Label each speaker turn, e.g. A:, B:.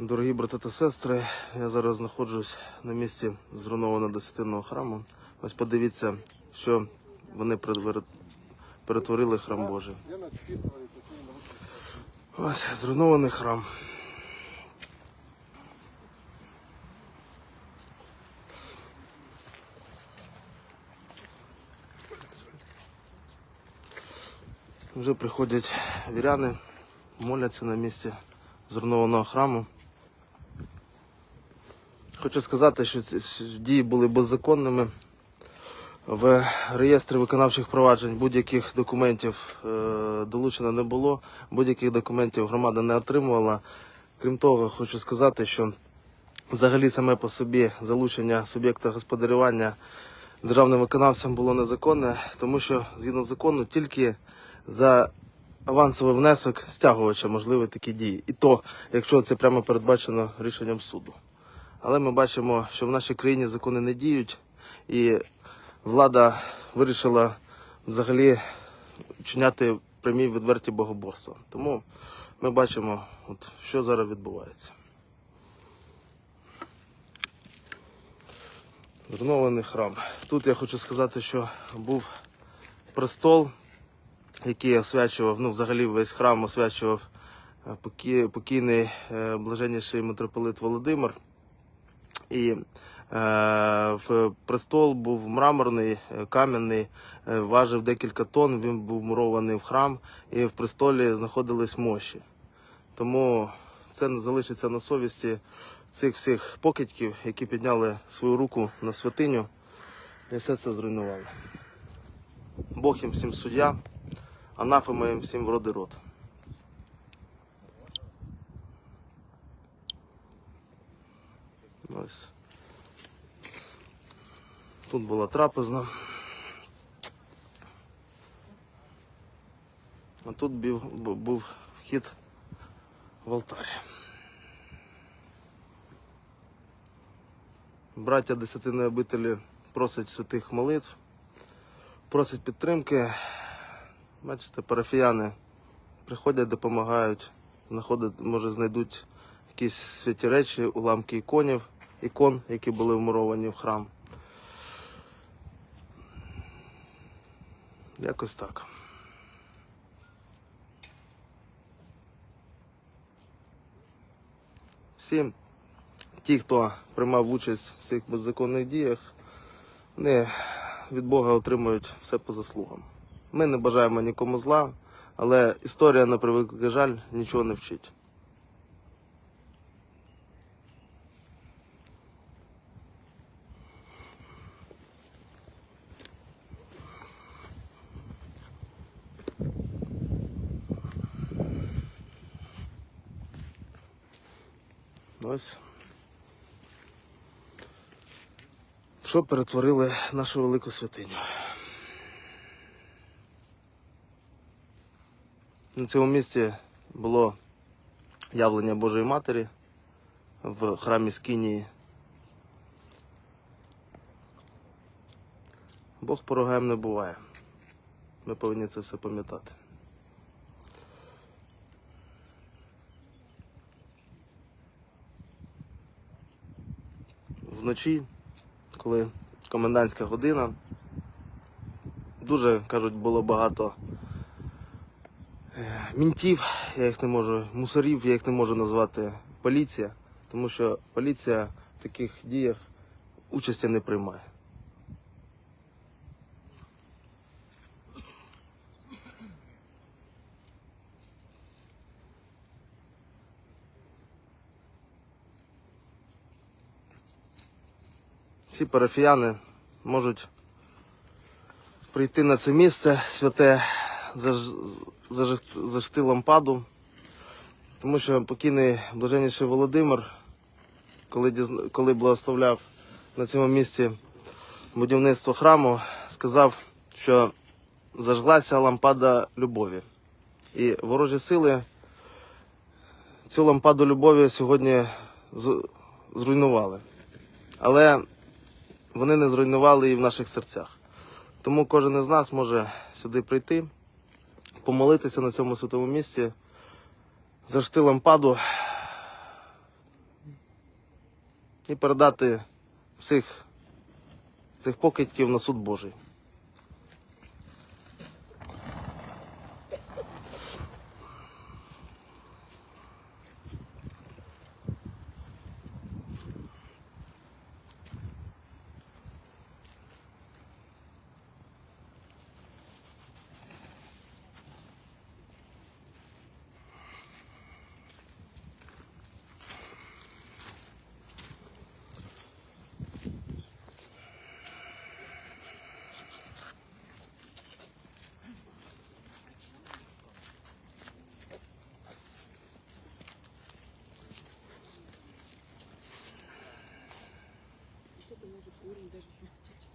A: Дорогі брати та сестри, я зараз знаходжусь на місці зруйнованого десятинного храму. Ось подивіться, що вони перетворили храм Божий. Ось зруйнований храм. Вже приходять віряни, моляться на місці зруйнованого храму. Хочу сказати, що ці дії були беззаконними. В реєстрі виконавчих проваджень будь-яких документів е, долучено не було, будь-яких документів громада не отримувала. Крім того, хочу сказати, що взагалі саме по собі залучення суб'єкта господарювання державним виконавцям було незаконне, тому що згідно закону тільки за авансовий внесок стягувача можливі такі дії. І то, якщо це прямо передбачено рішенням суду. Але ми бачимо, що в нашій країні закони не діють, і влада вирішила взагалі чиняти прямі відверті богоборства. Тому ми бачимо, от, що зараз відбувається. Зруйнований храм. Тут я хочу сказати, що був престол, який освячував, ну взагалі весь храм освячував е, покійний е, блаженніший митрополит Володимир. І е, в престол був мраморний, е, кам'яний, е, важив декілька тонн, він був мурований в храм, і в престолі знаходились мощі. Тому це залишиться на совісті цих всіх покидьків, які підняли свою руку на святиню і все це зруйнували. Бог їм всім суддя, анафема їм всім в роди рот. Ось. Тут була трапезна. А тут був, вхід в алтарі. Браття десятиної обителі просять святих молитв, просять підтримки. Бачите, парафіяни приходять, допомагають, знаходять, може знайдуть якісь святі речі, уламки іконів, ікон, які були вмуровані в храм. Якось так. Всі ті, хто приймав участь в цих беззаконних діях, вони від Бога отримують все по заслугам. Ми не бажаємо нікому зла, але історія, на превеликий жаль, нічого не вчить. Ось. Що перетворили нашу велику святиню? На цьому місці було явлення Божої Матері в храмі Скинії. Бог порогаєм не буває. Ми повинні це все пам'ятати. Вночі, коли комендантська година, дуже, кажуть, було багато е, мінтів, я їх не можу, мусорів, я їх не можу назвати поліція, тому що поліція в таких діях участі не приймає. Всі парафіяни можуть прийти на це місце святе, заж- зажгти лампаду, тому що покійний блаженніший Володимир, коли, коли благословляв на цьому місці будівництво храму, сказав, що зажглася лампада любові. І ворожі сили цю лампаду любові сьогодні зруйнували. Але вони не зруйнували її в наших серцях. Тому кожен із нас може сюди прийти, помолитися на цьому святому місці, зажти лампаду і передати всіх цих покидьків на суд Божий.
B: Корень даже пустить.